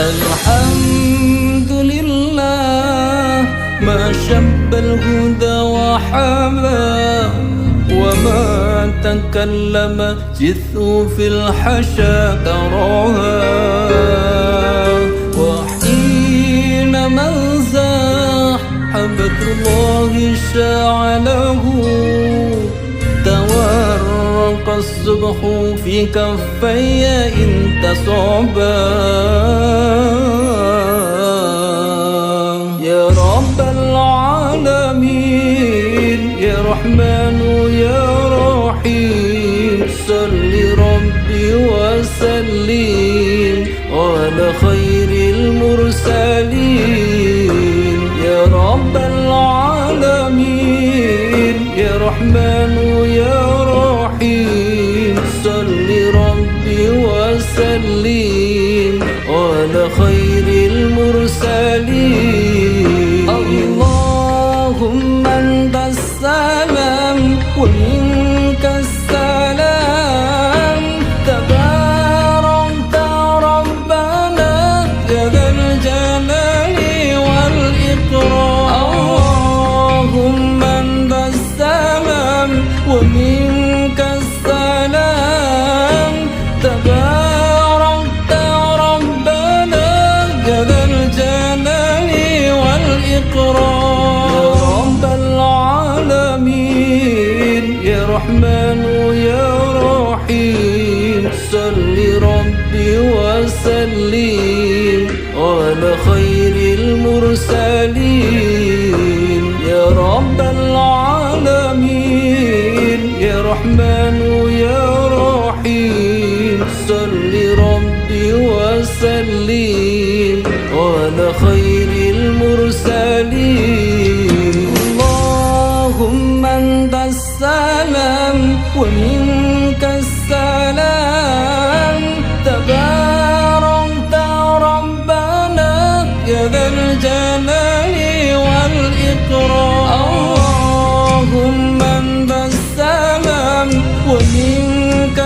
الحمد لله ما شب الهدى وحمى وما تكلم جث في الحشا تراها وحين من زاح حبة الله شاع له تورق الصبح في كفي إن تصعبا العالمين يا رحمن يا رحيم صل ربي وسلم على خير المرسلين. يا رب العالمين. يا رحمن يا رحيم صل ربي وسلم على خير المرسلين. நீங்க رحمن يا رحيم. صل ربي وسلم على خير المرسلين. يا رب العالمين. يا رحمن يا رحيم. صل ربي وسلم على خير ذا الجلال والإكرام اللهم انت السلام ومنك